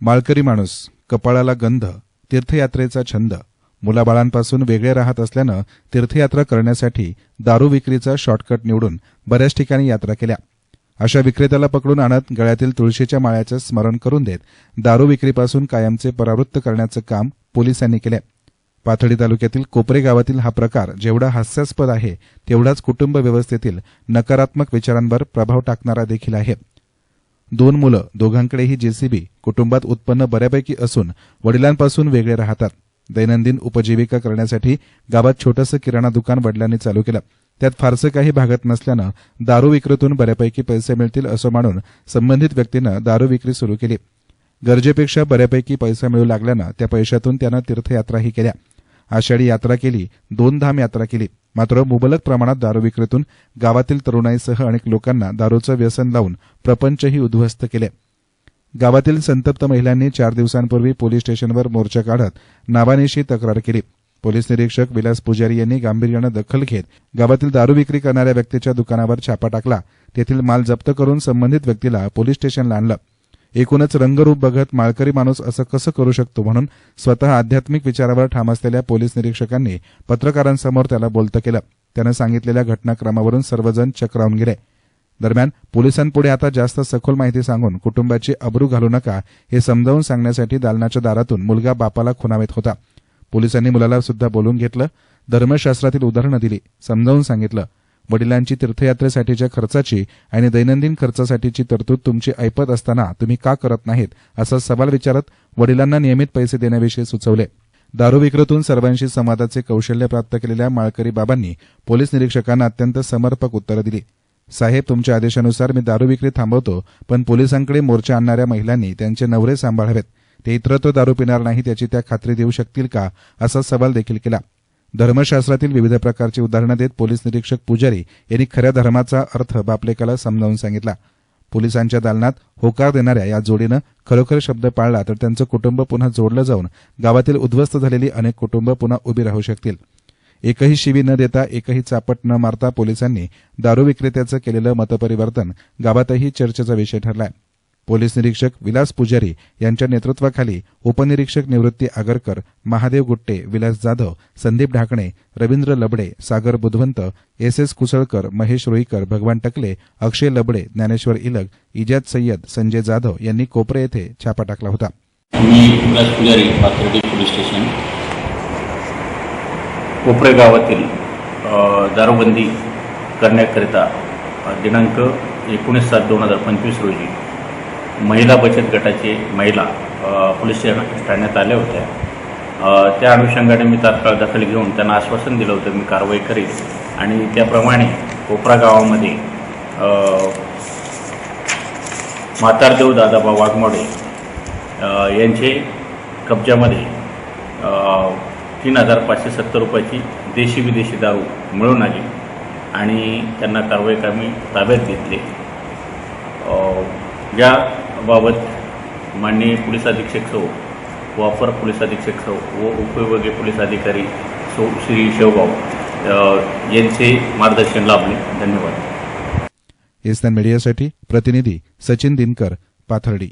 माळकरी माणूस कपाळाला गंध तीर्थयात्रेचा छंद मुलाबाळांपासून वेगळे राहत असल्यानं तीर्थयात्रा करण्यासाठी दारू विक्रीचा शॉर्टकट निवडून बऱ्याच ठिकाणी यात्रा केल्या. अशा विक्रेत्याला पकडून आणत गळ्यातील तुळशीच्या माळ्याचं स्मरण करून देत दारू विक्रीपासून कायमचे परावृत्त करण्याचं काम पोलिसांनी केलं. पाथडी तालुक्यातील कोपरे गावातील हा प्रकार जेवढा हास्यास्पद आहे तेवढाच कुटुंब व्यवस्थेतील नकारात्मक विचारांवर प्रभाव टाकणारा देखील आहे. दोन मुलं दोघांकडेही जेसीबी कुटुंबात उत्पन्न बऱ्यापैकी असून वडिलांपासून वेगळे राहतात. दैनंदिन उपजीविका करण्यासाठी गावात छोटंसं किराणा दुकान वडिलांनी चालू केलं. त्यात फारसं काही भागत नसल्यानं दारू विक्रीतून बऱ्यापैकी पैसे मिळतील असं मानून संबंधित व्यक्तीनं दारू विक्री सुरू केली. गरजेपेक्षा बऱ्यापैकी पैसा मिळू लागल्यानं त्या पैशातून त्यानं तीर्थयात्राही केल्या. आषाढी यात्रा केली दोन धाम यात्रा केली. मात्र मुबलक प्रमाणात दारू विक्रीतून गावातील तरुणाईसह अनेक लोकांना दारूचं व्यसन लावून प्रपंचही उद्ध्वस्त केले. गावातील संतप्त महिलांनी चार दिवसांपूर्वी पोलीस स्टेशनवर मोर्चा काढत नावानिशी तक्रार केली. पोलीस निरीक्षक विलास पुजारी यांनी गांभीर्यानं दखल घेत गावातील दारू विक्री करणाऱ्या व्यक्तीच्या दुकानावर छापा टाकला. तेथील माल जप्त करून संबंधित व्यक्तीला पोलीस स्टेशनला आणलं. एकूणच रंगरूप बघत माळकरी माणूस असं कसं करू शकतो म्हणून स्वतः आध्यात्मिक विचारावर ठाम असलेल्या पोलीस निरीक्षकांनी पत्रकारांसमोर त्याला बोलतं केलं. त्यानं सांगितलेल्या घटनाक्रमावरून सर्वजण चक्रावून गेले. दरम्यान पोलिसांपुढे आता जास्त सखोल माहिती सांगून कुटुंबाची अब्रू घालू नका हे समजावून सांगण्यासाठी दालनाच्या दारातून मुलगा बापाला खुनावेत होता. पोलिसांनी मुलाला सुद्धा बोलून घेतलं. धर्मशास्त्रातील उदाहरणं दिली. समजावून सांगितलं. वडिलांची तीर्थयात्रेसाठीच्या खर्चाची आणि दैनंदिन खर्चासाठीची तरतूद तुमची ऐपत असताना तुम्ही का करत नाहीत असा सवाल विचारत वडिलांना नियमित पैसे देण्याविषयी सुचवले. दारू विक्रीतून सर्वांशी संवादाचे कौशल्य प्राप्त केलेल्या माळकरी बाबांनी पोलीस निरीक्षकांना अत्यंत समर्पक उत्तरं दिली. साहेब तुमच्या आदेशानुसार मी दारू विक्री थांबवतो पण पोलिसांकडे मोर्चा आणणाऱ्या महिलांनी त्यांचे नवरे सांभाळावेत. ते इतरत्व दारू पिणार नाही त्याची त्या खात्री देऊ शकतील का? असा सवाल देखील केला. धर्मशास्त्रातील विविध प्रकारची उदाहरणं देत पोलीस निरीक्षक पुजारी यांनी खऱ्या धर्माचा अर्थ बापलेकाला समजावून सांगितला. पोलिसांच्या दालनात होकार देणाऱ्या या जोडीनं खरोखर शब्द पाळला तर त्यांचं कुटुंब पुन्हा जोडलं जाऊन गावातील उद्ध्वस्त झालेली अनेक कुटुंब पुन्हा उभी राहू शकतील. एकही शिवी न देता एकही चापट न मारता पोलिसांनी दारू विक्रेत्याचं केलेलं मतपरिवर्तन गावातही चर्चेचा विषय ठरलाय. पोलीस निरीक्षक विलास पुजारी यांच्या नेतृत्वाखाली उपनिरीक्षक निवृत्ती आगरकर महादेव गुट्टे विलास जाधव संदीप ढाकणे रवींद्र लबडे सागर बुधवंत एस एस कुसळकर महेश रुईकर भगवान टकले अक्षय लबडे ज्ञानेश्वर इलग इजाद सय्यद संजय जाधव यांनी कोपरे येथे छापा टाकला होता. मी विलास पुजारी पाथर्डी पोलीस स्टेशन. कोपरे गावातील दारूबंदी करण्याकरिता दिनांक एकोणीस सात दोन हजार पंचवीस रोजी महिला बचत गटाचे महिला पोलीस ठाण्यात आल्या होत्या. त्या अनुषंगाने मी तात्काळ दखल घेऊन त्यांना आश्वासन दिलं होतं मी कारवाई करेन. आणि त्याप्रमाणे कोपरा गावामध्ये म्हातारदेव दादाबा वाघमोडे यांचे कब्जामध्ये तीन हजार पाचशे सत्तर रुपयाची देशी विदेशी दारू मिळून आली आणि त्यांना कारवाई कामी ताब्यात घेतले. ज्या याबाबत माननीय पोलीस अधीक्षक सौ व अपर पोलीस अधीक्षक सौ व उपविभागीय पोलीस अधिकारी सौ श्री शेवगाव यांचे मार्गदर्शन लाभले. धन्यवाद. एसएन मीडियासाठी प्रतिनिधी सचिन दिनकर पाथर्डी.